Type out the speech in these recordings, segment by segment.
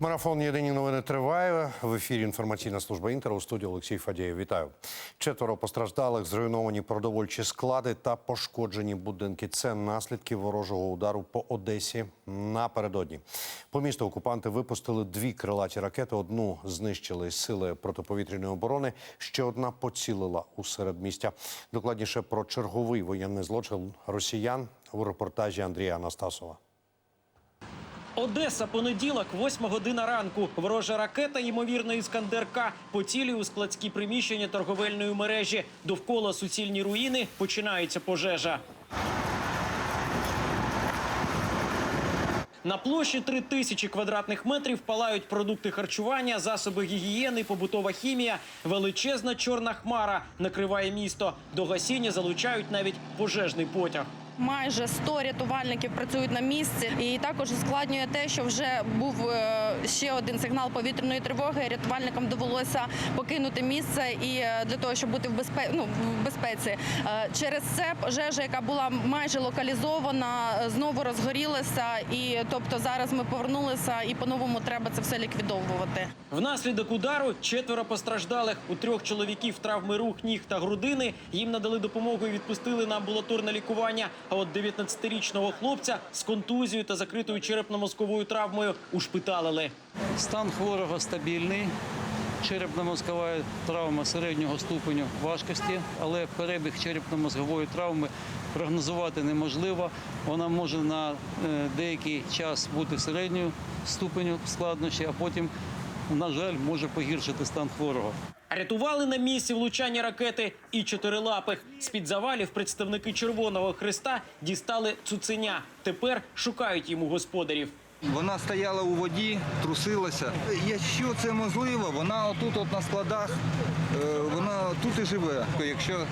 Марафон Єдині новини триває. В ефірі інформаційна служба Інтер у студії Олексій Фадєєв. Вітаю. Четверо постраждалих, зруйновані продовольчі склади та пошкоджені будинки. Це наслідки ворожого удару по Одесі напередодні. По місту окупанти випустили дві крилаті ракети. Одну знищили сили протиповітряної оборони. Ще одна поцілила у середмістя. Докладніше про черговий воєнний злочин росіян у репортажі Андрія Анастасова. Одеса, понеділок, 8 година ранку. Ворожа ракета, ймовірно, іскандер-К, поцілює у складські приміщення торговельної мережі. Довкола суцільні руїни починається пожежа. На площі 3 тисячі квадратних метрів палають продукти харчування, засоби гігієни, побутова хімія. Величезна чорна хмара накриває місто. До гасіння залучають навіть пожежний потяг. Майже 100 рятувальників працюють на місці, і також ускладнює те, що вже був е, ще один сигнал повітряної тривоги. Рятувальникам довелося покинути місце і е, для того, щоб бути в безпеці, ну, в безпеці. Е, Через це пожежа, яка була майже локалізована, знову розгорілася. І тобто зараз ми повернулися, і по-новому треба це все ліквідовувати. Внаслідок удару четверо постраждалих. У трьох чоловіків травми рук, ніг та грудини. Їм надали допомогу і відпустили на амбулаторне лікування. А от 19-річного хлопця з контузією та закритою черепно-мозковою травмою ушпиталили. Стан хворого стабільний. Черепно-мозкова травма середнього ступеню важкості, але перебіг черепно-мозгової травми прогнозувати неможливо. Вона може на е, деякий час бути середньою ступеню складнощі, а потім, на жаль, може погіршити стан хворого. Рятували на місці влучання ракети і чотирилапих. З-під завалів представники Червоного Христа дістали цуценя. Тепер шукають йому господарів. Вона стояла у воді, трусилася. Якщо це можливо, вона отут от на складах, е, вона тут і живе. Якщо е,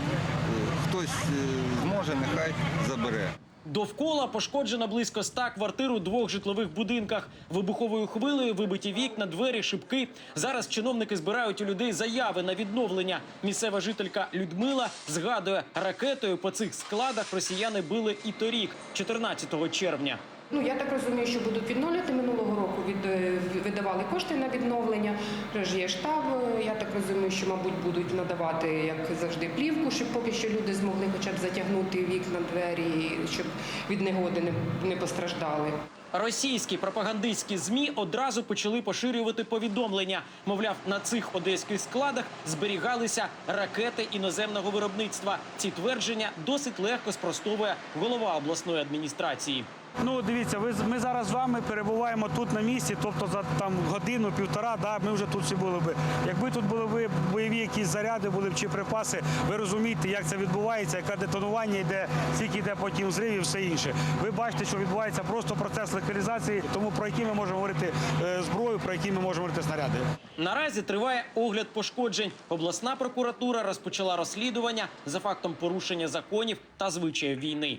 хтось е, зможе, нехай забере. Довкола пошкоджено близько ста квартир у двох житлових будинках. Вибуховою хвилею вибиті вікна, двері, шибки. Зараз чиновники збирають у людей заяви на відновлення. Місцева жителька Людмила згадує, ракетою по цих складах росіяни били і торік, 14 червня. Ну я так розумію, що будуть відновлювати минулого року. Від е, видавали кошти на відновлення. Вже є штаб. е, Я так розумію, що мабуть будуть надавати як завжди плівку, щоб поки що люди змогли хоча б затягнути вікна, двері, щоб від негоди не, не постраждали. Російські пропагандистські змі одразу почали поширювати повідомлення. Мовляв, на цих одеських складах зберігалися ракети іноземного виробництва. Ці твердження досить легко спростовує голова обласної адміністрації. Ну, дивіться, ви ми зараз з вами перебуваємо тут на місці, тобто за там годину, півтора, да, ми вже тут всі були би. Якби тут були б бойові якісь заряди, були б чи припаси, ви розумієте, як це відбувається, яке детонування йде, скільки йде потім зрив і все інше. Ви бачите, що відбувається просто процес локалізації, тому про які ми можемо говорити е, зброю, про які ми можемо говорити снаряди. Наразі триває огляд пошкоджень. Обласна прокуратура розпочала розслідування за фактом порушення законів та звичаїв війни.